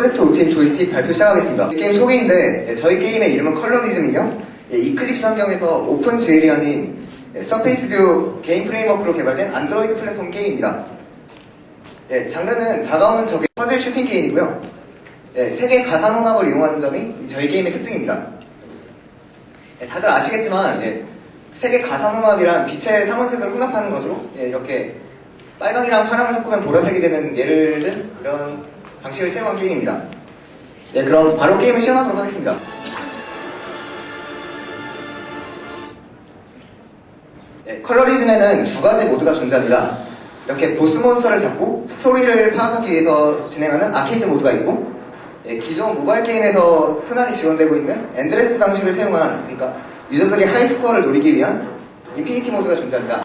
프로젝트 OTM 조이스틱 발표 시작하겠습니다. 게임 소개인데 예, 저희 게임의 이름은 컬러리즘이며 예, 이클립스 환경에서 오픈 GL이라는 예, 서페이스 뷰 게임 프레임워크로 개발된 안드로이드 플랫폼 게임입니다. 예, 장르는 다가오는 적의 퍼즐 슈팅 게임이고요. 예, 세계 가상음악을 이용하는 점이 저희 게임의 특징입니다. 예, 다들 아시겠지만 예, 세계 가상음악이란 빛의 상원색을 혼합하는 것으로 예, 이렇게 빨강이랑 파랑을 섞으면 보라색이 되는 예를 든 이런 방식을 채용한 게임입니다. 네, 그럼 바로 게임을 시작하도록 하겠습니다. 네, 컬러리즘에는 두 가지 모드가 존재합니다. 이렇게 보스 몬스터를 잡고 스토리를 파악하기 위해서 진행하는 아케이드 모드가 있고 예, 기존 모바일 게임에서 흔하게 지원되고 있는 엔드레스 방식을 사용한 그러니까 유저들이 하이스코어를 노리기 위한 인피니티 모드가 존재합니다.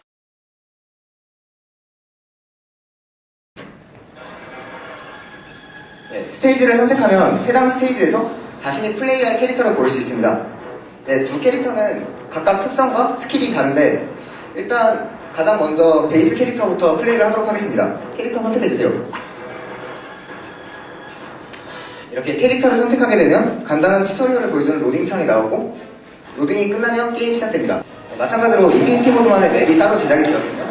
스테이지를 선택하면 해당 스테이지에서 자신이 플레이할 캐릭터를 고를 수 있습니다. 네, 두 캐릭터는 각각 특성과 스킬이 다른데 일단 가장 먼저 베이스 캐릭터부터 플레이를 하도록 하겠습니다. 캐릭터 선택해주세요. 이렇게 캐릭터를 선택하게 되면 간단한 튜토리얼을 보여주는 로딩창이 나오고 로딩이 끝나면 게임이 시작됩니다. 마찬가지로 인피니티 모드만의 맵이 따로 제작이 되었으며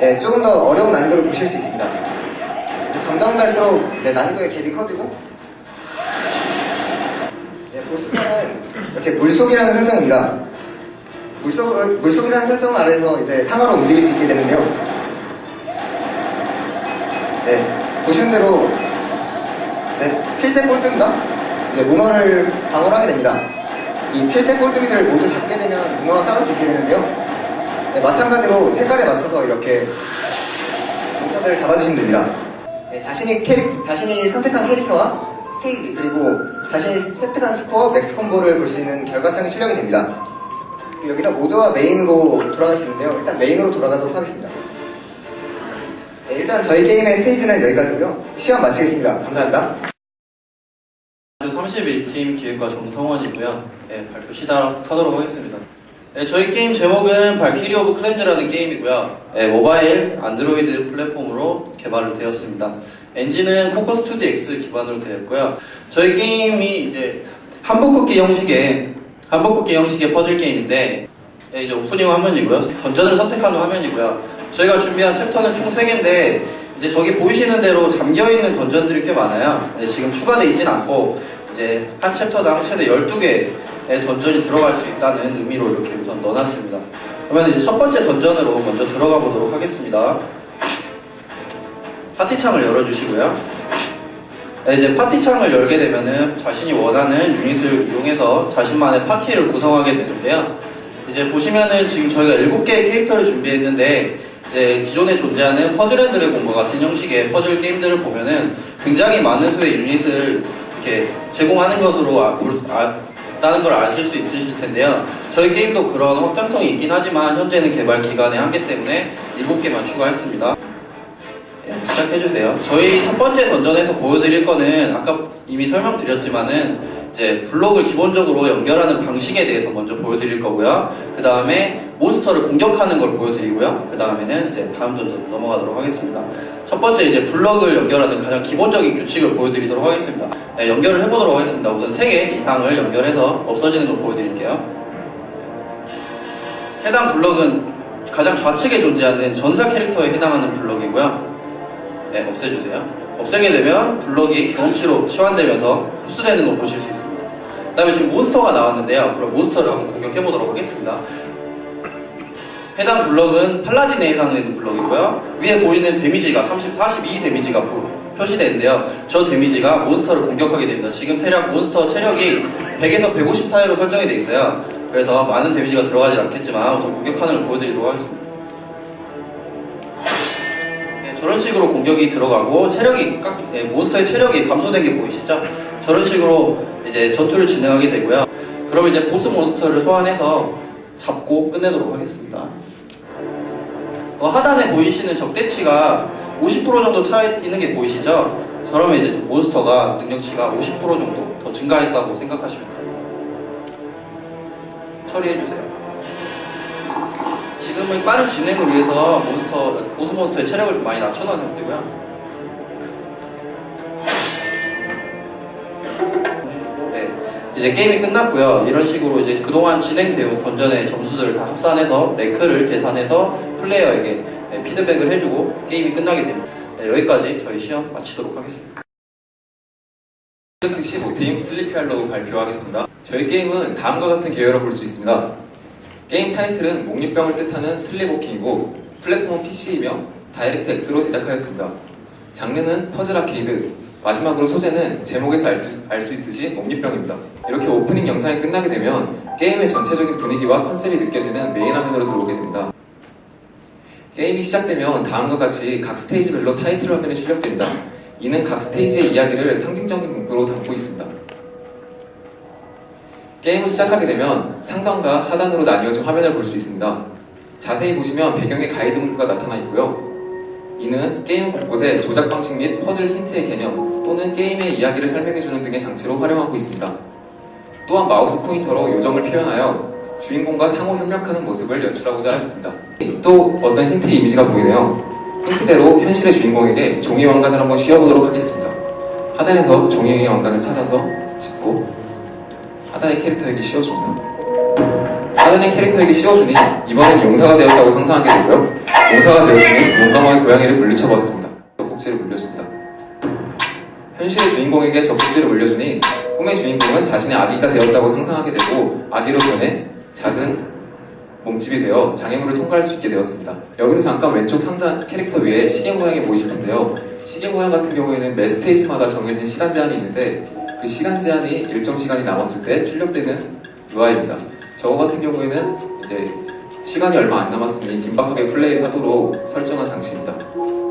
네, 조금 더 어려운 난이도를 보실 수 있습니다. 점점 갈수록 네, 난이도의 갭이 커지고 네, 보스는 이렇게 물속이라는 설정입니다. 물속, 물속이라는 설정 아래서 이제 상하로 움직일 수 있게 되는데요. 네, 보시는 대로 이제 칠색 꼴뚜기가 이제 문어를 방어를 하게 됩니다. 이 칠색 꼴뚜기들을 모두 잡게 되면 문어와 싸울 수 있게 되는데요. 네, 마찬가지로 색깔에 맞춰서 이렇게 몬스터들을 잡아주시면 됩니다. 네, 자신이 캐릭, 자신이 선택한 캐릭터와 스테이지 그리고 자신이 획득한 스코어, 맥스 콤보를 볼 수 있는 결과창이 출력이 됩니다. 여기서 모드와 메인으로 돌아갈 수 있는데요. 일단 메인으로 돌아가도록 하겠습니다. 네, 일단 저희 게임의 스테이지는 여기까지고요. 시험 마치겠습니다. 감사합니다. 31팀 기획과 정성원이고요. 네, 발표 시작하도록 하겠습니다. 네, 저희 게임 제목은 발키리 오브 클렌즈라는 게임이고요. 네, 모바일 안드로이드 플랫폼으로 개발을 되었습니다. 엔진은 코코 스튜디오 X 기반으로 되었고요. 저희 게임이 이제 한복걷기 형식의 한복걷기 형식의 퍼즐 게임인데 네, 이제 오프닝 화면이고요. 던전을 선택한 후 화면이고요. 저희가 준비한 챕터는 총 3개인데 이제 저기 보이시는 대로 잠겨있는 던전들이 꽤 많아요. 네, 지금 추가되어 있진 않고 이제 한 챕터당 최대 12개의 던전이 들어갈 수 있다는 의미로 이렇게 우선 넣어놨습니다. 그러면 이제 첫 번째 던전으로 먼저 들어가 보도록 하겠습니다. 파티창을 열어주시고요. 네, 이제 파티창을 열게 되면은 자신이 원하는 유닛을 이용해서 자신만의 파티를 구성하게 되는데요. 이제 보시면은 지금 저희가 7개의 캐릭터를 준비했는데 이제 기존에 존재하는 퍼즐 앤 드래곤과 같은 형식의 퍼즐 게임들을 보면은 굉장히 많은 수의 유닛을 이렇게 제공하는 것으로 아, 볼- 아, 다는 걸 아실 수 있으실 텐데요. 저희 게임도 그런 확장성이 있긴 하지만 현재는 개발 기간의 한계 때문에 7개만 추가했습니다. 네, 시작해주세요. 저희 첫 번째 던전에서 보여드릴 거는 아까 이미 설명드렸지만은 이제 블록을 기본적으로 연결하는 방식에 대해서 먼저 보여드릴 거고요. 그 다음에 몬스터를 공격하는 걸 보여드리고요. 그 다음에는 이제 다음 던전 넘어가도록 하겠습니다. 첫 번째 이제 블럭을 연결하는 가장 기본적인 규칙을 보여드리도록 하겠습니다. 네, 연결을 해보도록 하겠습니다. 우선 3개 이상을 연결해서 없어지는 걸 보여드릴게요. 해당 블럭은 가장 좌측에 존재하는 전사 캐릭터에 해당하는 블럭이고요. 네, 없애주세요. 없애게 되면 블럭이 경험치로 치환되면서 흡수되는 거 보실 수 있습니다. 그 다음에 지금 몬스터가 나왔는데요. 그럼 몬스터를 한번 공격해보도록 하겠습니다. 해당 블럭은 팔라딘에 해당되는 블럭이고요. 위에 보이는 데미지가 30, 42 데미지가 보- 표시되는데요. 저 데미지가 몬스터를 공격하게 됩니다. 지금 대략 몬스터 체력이 100에서 150 사이로 설정이 되어 있어요. 그래서 많은 데미지가 들어가지 않겠지만 우선 공격하는 걸 보여드리도록 하겠습니다. 저런 식으로 공격이 들어가고 체력이 깎, 네, 몬스터의 체력이 감소된 게 보이시죠? 저런 식으로 이제 전투를 진행하게 되고요. 그럼 이제 보스 몬스터를 소환해서 잡고 끝내도록 하겠습니다. 어, 하단에 보이시는 적대치가 50% 정도 차 있는 게 보이시죠? 그러면 이제 몬스터가 능력치가 50% 정도 더 증가했다고 생각하시면 됩니다. 처리해주세요. 지금은 빠른 진행을 위해서 몬스터, 보스 몬스터의 체력을 좀 많이 낮춰놓은 상태고요. 이제 게임이 끝났고요. 이런 식으로 이제 그동안 진행되어 던전의 점수들을 다 합산해서 랭크를 계산해서 플레이어에게 네, 피드백을 해주고 게임이 끝나게 됩니다. 네, 여기까지 저희 시험 마치도록 하겠습니다. 프로젝트 15팀 슬리피 할로우 발표하겠습니다. 저희 게임은 다음과 같은 계열로 볼 수 있습니다. 게임 타이틀은 목류병을 뜻하는 슬리버킹이고 플랫폼은 PC이며 다이렉트 X로 제작하였습니다. 장르는 퍼즐 아케이드, 마지막으로 소재는 제목에서 알 수 있듯이 목류병입니다. 이렇게 오프닝 영상이 끝나게 되면 게임의 전체적인 분위기와 컨셉이 느껴지는 메인 화면으로 들어오게 됩니다. 게임이 시작되면 다음과 같이 각 스테이지별로 타이틀 화면이 출력됩니다. 이는 각 스테이지의 이야기를 상징적인 문구로 담고 있습니다. 게임을 시작하게 되면 상단과 하단으로 나뉘어진 화면을 볼 수 있습니다. 자세히 보시면 배경에 가이드 문구가 나타나 있고요. 이는 게임 곳곳에 조작 방식 및 퍼즐 힌트의 개념 또는 게임의 이야기를 설명해주는 등의 장치로 활용하고 있습니다. 또한 마우스 포인터로 요정을 표현하여 주인공과 상호 협력하는 모습을 연출하고자 하였습니다. 또 어떤 힌트 이미지가 보이네요. 힌트대로 현실의 주인공에게 종이 왕관을 한번 씌워보도록 하겠습니다. 하단에서 종이 왕관을 찾아서 짚고 하단의 캐릭터에게 씌워줍니다. 하단의 캐릭터에게 씌워주니 이번엔 용사가 되었다고 상상하게 되고요. 용사가 되었으니 용감하게 고양이를 물리쳐봤습니다. 젖꼭지를 물려줍니다. 현실의 주인공에게 젖꼭지를 물려주니 꿈의 주인공은 자신의 아기가 되었다고 상상하게 되고 아기로 변해 작은 몸집이 되어 장애물을 통과할 수 있게 되었습니다. 여기서 잠깐 왼쪽 상단 캐릭터 위에 시계 모양이 보이실 텐데요. 시계 모양 같은 경우에는 매 스테이지마다 정해진 시간 제한이 있는데 그 시간 제한이 일정 시간이 남았을 때 출력되는 UI입니다. 저거 같은 경우에는 이제 시간이 얼마 안 남았으니 긴박하게 플레이하도록 설정한 장치입니다.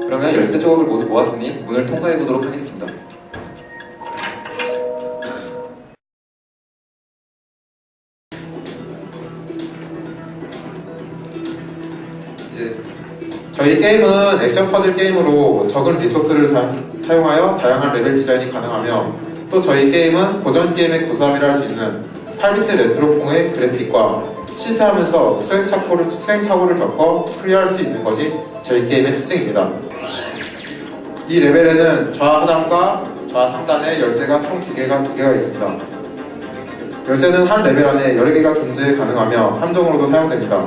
그러면 열쇠 조각을 모두 모았으니 문을 통과해 보도록 하겠습니다. 저희 게임은 액션 퍼즐 게임으로 적은 리소스를 다- 사용하여 다양한 레벨 디자인이 가능하며 또 저희 게임은 고전 게임의 구성이라 할 수 있는 8비트 레트로풍의 그래픽과 실패하면서 수행착오를, 수행착오를 겪어 클리어할 수 있는 것이 저희 게임의 특징입니다. 이 레벨에는 좌하단과 좌상단에 열쇠가 총두 개가 두 개가 있습니다. 열쇠는 한 레벨 안에 여러 개가 존재 가능하며 함정으로도 사용됩니다.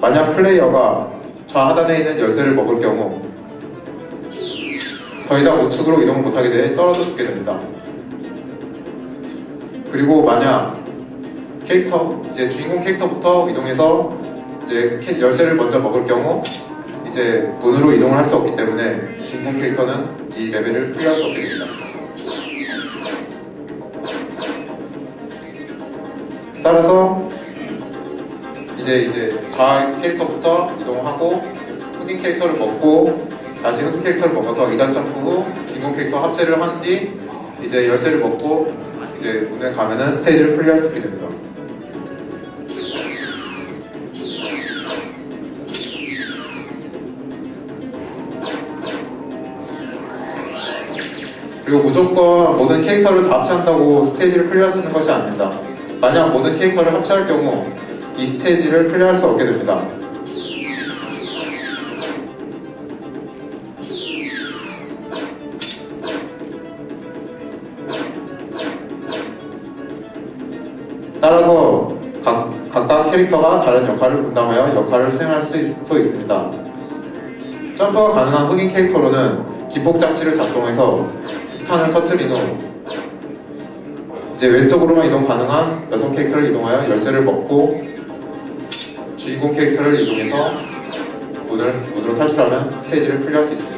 만약 플레이어가 좌하단에 있는 열쇠를 먹을 경우 더 이상 우측으로 이동을 못하게 돼 떨어져 죽게 됩니다. 그리고 만약 캐릭터 이제 주인공 캐릭터부터 이동해서 이제 캐- 열쇠를 먼저 먹을 경우 이제 문으로 이동을 할 수 없기 때문에 주인공 캐릭터는 이 레벨을 클리어할 수 없게 됩니다. 따라서 이제 이제 좌 캐릭터부터 이동하고 흑인 캐릭터를 먹고 다시 흑인 캐릭터를 먹어서 2단 점프 후 주인공 캐릭터 합체를 한 뒤 이제 열쇠를 먹고 이제 문에 가면은 스테이지를 클리어할 수 있게 됩니다. 그리고 무조건 모든 캐릭터를 다 합체한다고 스테이지를 클리어할 수 있는 것이 아닙니다. 만약 모든 캐릭터를 합체할 경우 이 스테이지를 클리어할 수 없게 됩니다. 캐릭터가 다른 역할을 분담하여 역할을 수행할 수 있습니다. 점프가 가능한 흑인 캐릭터로는 기폭 장치를 작동해서 폭탄을 터트린 후 이제 왼쪽으로만 이동 가능한 여성 캐릭터를 이동하여 열쇠를 먹고 주인공 캐릭터를 이동해서 문을 문으로 탈출하면 스테이지를 클리어할 수 있습니다.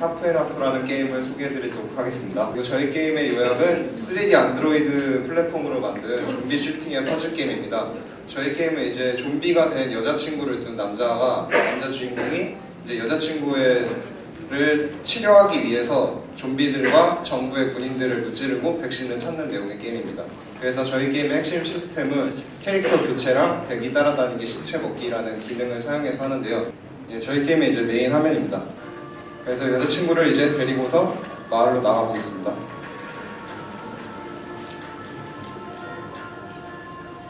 하프앤하프라는 게임을 소개해드리도록 하겠습니다. 저희 게임의 요약은 3D 안드로이드 플랫폼으로 만든 좀비 슈팅의 퍼즐 게임입니다. 저희 게임은 이제 좀비가 된 여자친구를 둔 남자와 남자 주인공이 이제 여자친구를 치료하기 위해서 좀비들과 정부의 군인들을 무찌르고 백신을 찾는 내용의 게임입니다. 그래서 저희 게임의 핵심 시스템은 캐릭터 교체랑 대기 따라다니기 시체 먹기라는 기능을 사용해서 하는데요. 예, 저희 게임의 이제 메인 화면입니다. 그래서 여자친구를 이제 데리고서 마을로 나가보겠습니다.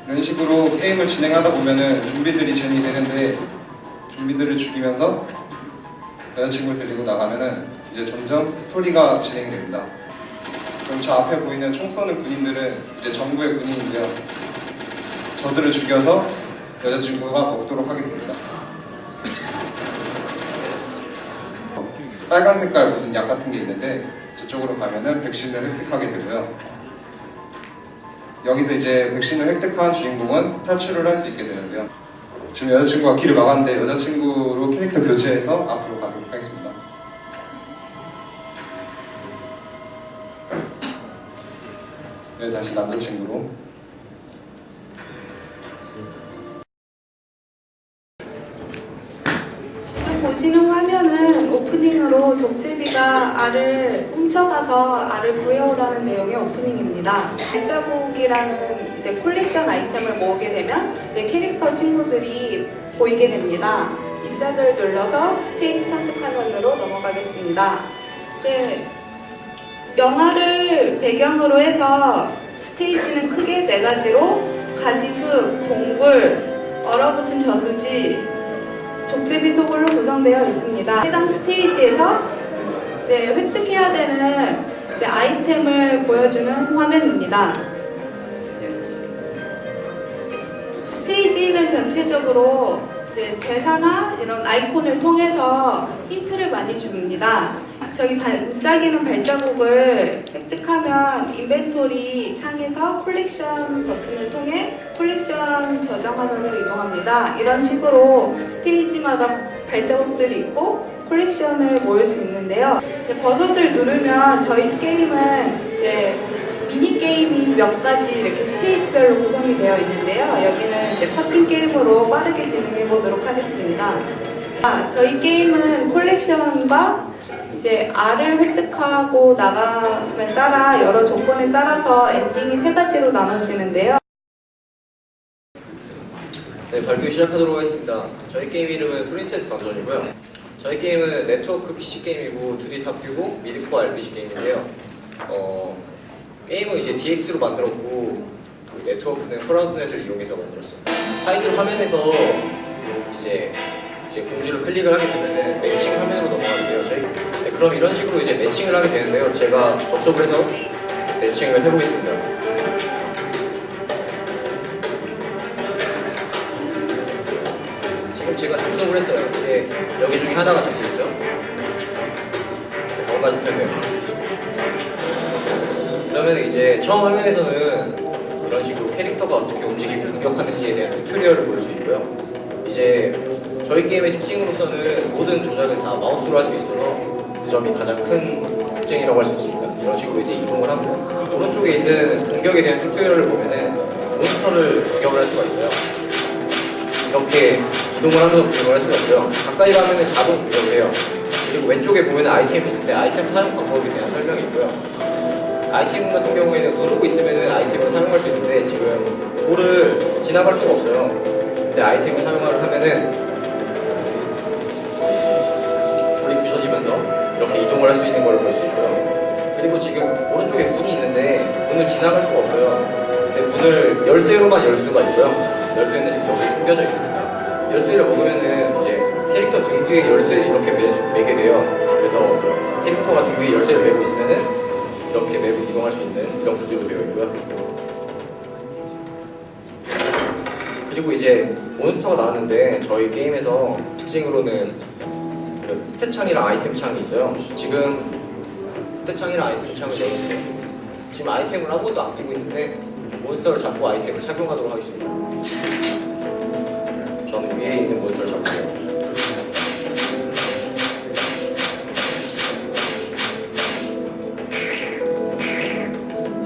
이런 식으로 게임을 진행하다 보면은 좀비들이 진행이 되는데 좀비들을 죽이면서 여자친구를 데리고 나가면은 이제 점점 스토리가 진행이 됩니다. 그리고 저 앞에 보이는 총 쏘는 군인들은 이제 정부의 군인인데요. 저들을 죽여서 여자친구가 먹도록 하겠습니다. 빨간 색깔 무슨 약 같은 게 있는데 저쪽으로 가면은 백신을 획득하게 되고요. 여기서 이제 백신을 획득한 주인공은 탈출을 할 수 있게 되는데요. 지금 여자친구가 길을 막았는데 여자친구로 캐릭터 교체해서 앞으로 가도록 하겠습니다. 네, 다시 남자친구로. 알을 훔쳐가서 알을 구해오라는 내용의 오프닝입니다. 발자국이라는 이제 콜렉션 아이템을 모으게 되면 이제 캐릭터 친구들이 보이게 됩니다. 입사를 눌러서 스테이지 선택 화면으로 넘어가겠습니다. 이제 영화를 배경으로 해서 스테이지는 크게 네 가지로 가시숲, 동굴, 얼어붙은 저수지, 족제비 소굴로 구성되어 있습니다. 해당 스테이지에서 이제 획득해야 되는 이제 아이템을 보여주는 화면입니다. 스테이지는 전체적으로 이제 대사나 이런 아이콘을 통해서 힌트를 많이 줍니다. 저기 반짝이는 발자국을 획득하면 인벤토리 창에서 콜렉션 버튼을 통해 콜렉션 저장 화면으로 이동합니다. 이런 식으로 스테이지마다 발자국들이 있고 콜렉션을 모을 수 있는데요. 이제 버섯을 누르면 저희 게임은 이제 미니 게임이 몇 가지 이렇게 스테이지별로 구성이 되어 있는데요. 여기는 이제 커팅 게임으로 빠르게 진행해 보도록 하겠습니다. 아, 저희 게임은 콜렉션과 이제 R을 획득하고 나가면 따라 여러 조건에 따라서 엔딩이 세 가지로 나눠지는데요. 네, 발표 시작하도록 하겠습니다. 저희 게임 이름은 프린세스 던전이고요. 저희 게임은 네트워크 PC 게임이고 2D 탑뷰고 미드코어 RPG 게임인데요. 어, 게임은 이제 DX로 만들었고 그 네트워크는 프라우드넷을 이용해서 만들었어요. 타이틀 화면에서 이제 이제 공지를 클릭을 하게 되면 매칭 화면으로 넘어가는데요. 저희 네, 그럼 이런 식으로 이제 매칭을 하게 되는데요. 제가 접속을 해서 매칭을 해보겠습니다. 제가 접속을 했어요. 이제 여기 중에 하나가 잡혀있죠. 뭔가 잡혔네요. 그러면 이제 처음 화면에서는 이런 식으로 캐릭터가 어떻게 움직이고 공격하는지에 대한 튜토리얼을 볼 수 있고요. 이제 저희 게임의 특징으로서는 모든 조작을 다 마우스로 할 수 있어서 그 점이 가장 큰 특징이라고 할 수 있습니다. 이런 식으로 이제 이동을 하고 오른쪽에 있는 공격에 대한 튜토리얼을 보면은 몬스터를 공격을 할 수가 있어요. 이렇게 이동을 하면서 공격을 할 수가 있고요. 가까이 가면은 자동 공격을 해요. 그리고 왼쪽에 보면 아이템이 있는데 아이템 사용 방법에 대한 설명이 있고요. 아이템 같은 경우에는 누르고 있으면 아이템을 사용할 수 있는데 지금 볼을 지나갈 수가 없어요. 근데 아이템을 사용을 하면은 볼이 부서지면서 이렇게 이동을 할 수 있는 걸 볼 수 있고요. 그리고 지금 오른쪽에 문이 있는데 문을 지나갈 수가 없어요. 근데 문을 열쇠로만 열 수가 있고요. 열쇠는 지금 여기 숨겨져 있습니다. 열쇠를 먹으면은 이제 캐릭터 등 뒤에 열쇠를 이렇게 매, 매게 돼요. 그래서 캐릭터가 등 뒤에 열쇠를 매고 있으면은 이렇게 매고 이동할 수 있는 이런 구조로 되어 있고요. 그리고 이제 몬스터가 나왔는데 저희 게임에서 특징으로는 그 스탯 창이랑 아이템 창이 있어요. 지금 스탯 창이랑 아이템 창을. 지금 아이템을 아무것도 안 끼고 있는데 몬스터를 잡고 아이템을 착용하도록 하겠습니다. 저는 위에 있는 몬스터를 잡고요.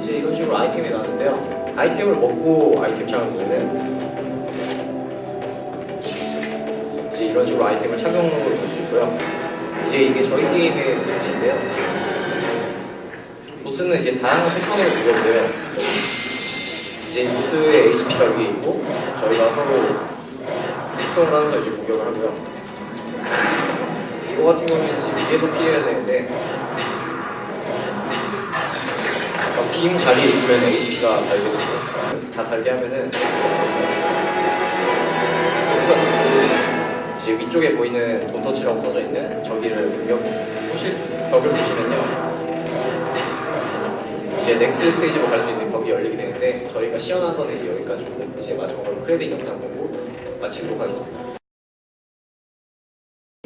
이제 이런 식으로 아이템이 나왔는데요. 아이템을 먹고 아이템 보면은 이제 이런 식으로 아이템을 착용으로 볼 수 있고요. 이제 이게 저희 게임의 보스인데요. 보스는 이제 다양한 패턴으로 구성돼요. 이제 보스의 HP가 위에 있고 저희가 서로 패턴을 하면서 이제 공격을 하고요. 이거 같은 경우는 이제 뒤에서 피해야 되는데 어, 빔 자리에 있으면 HP가 되죠. 다 달게 하면은 보스가 죽고 이제 위쪽에 보이는 돈터치라고 써져 있는 저기를 공격 보실 벽을 보시면요. 이제 넥스트 스테이지로 갈 수 있는 벽이 열리게 되는데 저희가 건 이제 여기까지고 이제 마지막으로 크레딧 영상 보고 마치도록 하겠습니다.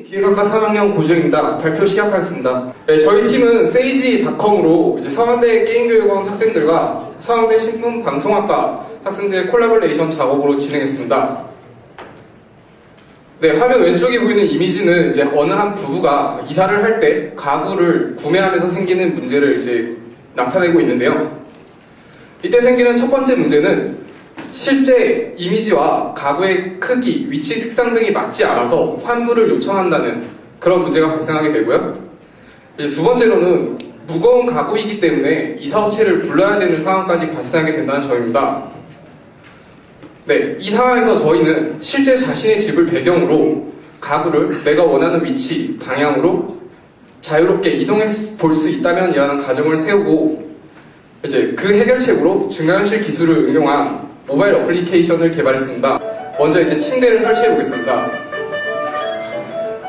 기획학과 3학년 고정입니다. 발표 시작하겠습니다. 네, 저희 팀은 세이지닷컴으로 이제 서강대 게임교육원 학생들과 서강대 신문방송학과 학생들의 콜라보레이션 작업으로 진행했습니다. 네, 화면 왼쪽에 보이는 이미지는 이제 어느 한 부부가 이사를 할 때 가구를 구매하면서 생기는 문제를 이제 나타내고 있는데요. 이때 생기는 첫 번째 문제는 실제 이미지와 가구의 크기, 위치, 색상 등이 맞지 않아서 환불을 요청한다는 그런 문제가 발생하게 되고요. 두 번째로는 무거운 가구이기 때문에 이사업체를 불러야 되는 상황까지 발생하게 된다는 점입니다. 네, 이 상황에서 저희는 실제 자신의 집을 배경으로 가구를 내가 원하는 위치, 방향으로 자유롭게 이동해 볼 수 있다면 이라는 가정을 세우고 이제 그 해결책으로 증강현실 기술을 응용한 모바일 어플리케이션을 개발했습니다. 먼저 이제 침대를 설치해 보겠습니다.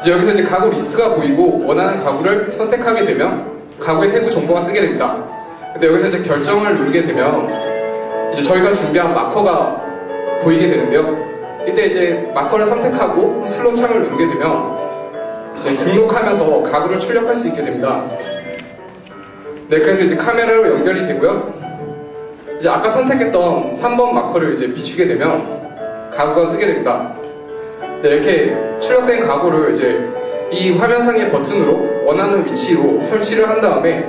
이제 여기서 이제 가구 리스트가 보이고 원하는 가구를 선택하게 되면 가구의 세부 정보가 뜨게 됩니다. 근데 여기서 이제 결정을 누르게 되면 이제 저희가 준비한 마커가 보이게 되는데요. 이때 이제 마커를 선택하고 슬롯 창을 누르게 되면 이제 등록하면서 가구를 출력할 수 있게 됩니다. 네, 그래서 이제 카메라로 연결이 되고요. 이제 아까 선택했던 3번 마커를 이제 비추게 되면 가구가 뜨게 됩니다. 네, 이렇게 출력된 가구를 이제 이 화면상의 버튼으로 원하는 위치로 설치를 한 다음에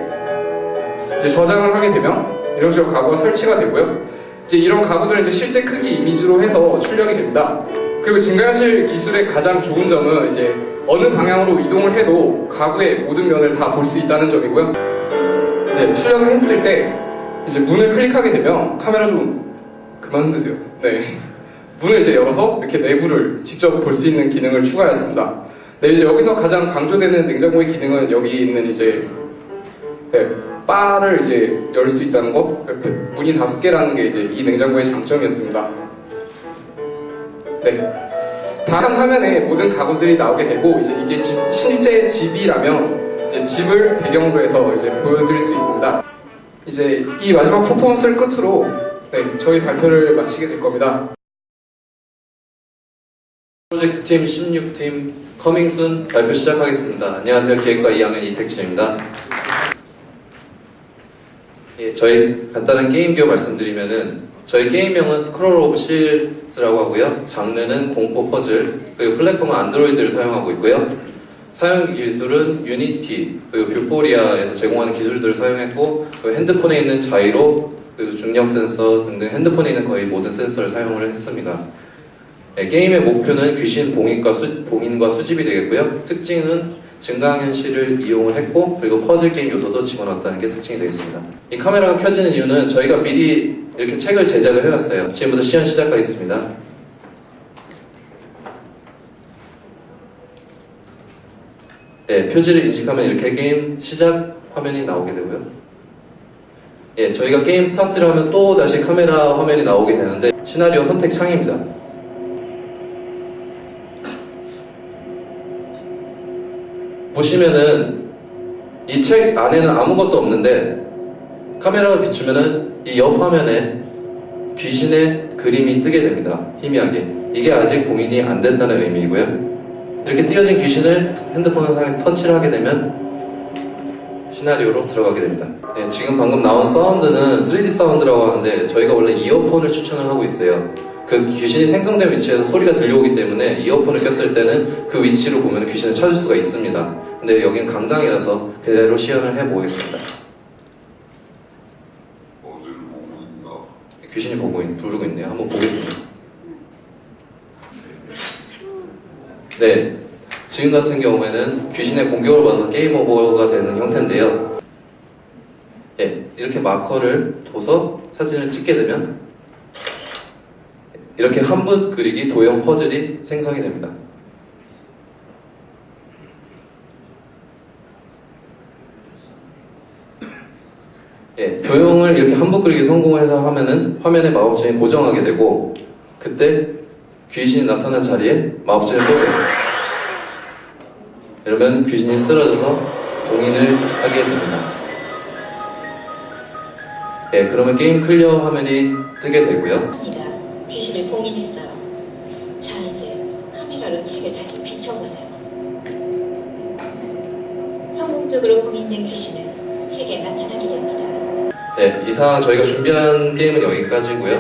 이제 저장을 하게 되면 이런 식으로 가구가 설치가 되고요. 이제 이런 가구들은 이제 실제 크기 이미지로 해서 출력이 됩니다. 그리고 증강현실 기술의 가장 좋은 점은 이제 어느 방향으로 이동을 해도 가구의 모든 면을 다 볼 수 있다는 점이고요. 네, 출력을 했을 때 이제 문을 클릭하게 되면 카메라 좀 그만 흔드세요. 네. 문을 이제 열어서 이렇게 내부를 직접 볼 수 있는 기능을 추가했습니다. 네, 이제 여기서 가장 강조되는 냉장고의 기능은 여기 있는 이제 네, 바를 이제 열 수 있다는 것, 이렇게 문이 다섯 개라는 게 이제 이 냉장고의 장점이었습니다. 네. 다한 화면에 모든 가구들이 나오게 되고 이제 이게 집- 실제 집이라면 집을 배경으로 해서 이제 보여드릴 수 있습니다. 이제 이 마지막 퍼포먼스를 끝으로 네, 저희 발표를 마치게 될 겁니다. 프로젝트 팀 16팀 커밍순 발표 시작하겠습니다. 안녕하세요. 기획과 2학년 이택진입니다. 예, 저희 간단한 게임비오 말씀드리면은 저희 게임명은 스크롤 오브 실즈라고 하고요. 장르는 공포 퍼즐, 그리고 플랫폼은 안드로이드를 사용하고 있고요. 사용 기술은 유니티, 그리고 뷰포리아에서 제공하는 기술들을 사용했고 그리고 핸드폰에 있는 자이로, 그리고 중력 센서 등등 핸드폰에 있는 거의 모든 센서를 사용을 했습니다. 네, 게임의 목표는 귀신 봉인과, 수, 봉인과 수집이 되겠고요. 특징은 증강현실을 이용을 했고 그리고 퍼즐 게임 요소도 집어넣었다는 게 특징이 되겠습니다. 이 카메라가 켜지는 이유는 저희가 미리 이렇게 책을 제작을 해놨어요. 지금부터 시연 시작하겠습니다. 네, 표지를 인식하면 이렇게 게임 시작 화면이 나오게 되고요. 예, 저희가 게임 스타트를 하면 또 다시 카메라 화면이 나오게 되는데 시나리오 선택 창입니다. 보시면은 이 책 안에는 아무것도 없는데 카메라를 비추면은 이 옆 화면에 귀신의 그림이 뜨게 됩니다. 희미하게. 이게 아직 봉인이 안 됐다는 의미이고요. 이렇게 띄어진 귀신을 핸드폰을 사용해서 터치를 하게 되면 시나리오로 들어가게 됩니다. 네, 지금 방금 나온 사운드는 3D 사운드라고 하는데 저희가 원래 이어폰을 추천을 하고 있어요. 그 귀신이 생성된 위치에서 소리가 들려오기 때문에 이어폰을 꼈을 때는 그 위치로 보면 귀신을 찾을 수가 있습니다. 근데 여긴 강당이라서 그대로 시연을 해보겠습니다. 귀신이 보고 있, 부르고 있네요. 한번 보겠습니다. 네. 지금 같은 경우에는 귀신의 공격을 받아서 게임 오버가 되는 형태인데요. 예, 이렇게 마커를 둬서 사진을 찍게 되면 이렇게 한 붓 그리기 도형 퍼즐이 생성이 됩니다. 예, 도형을 이렇게 한 붓 그리기 성공해서 하면은 화면에 마법진이 고정하게 되고 그때 귀신이 나타난 자리에 마법진을 쏘세요. 이러면 귀신이 쓰러져서 봉인을 하게 됩니다. 예, 그러면 게임 클리어 화면이 뜨게 되고요. 합니다. 귀신을 봉인했어요. 자, 이제 카메라로 책을 다시 비춰보세요. 성공적으로 봉인된 귀신은 책에 나타나게 됩니다. 네, 이상 저희가 준비한 게임은 여기까지고요.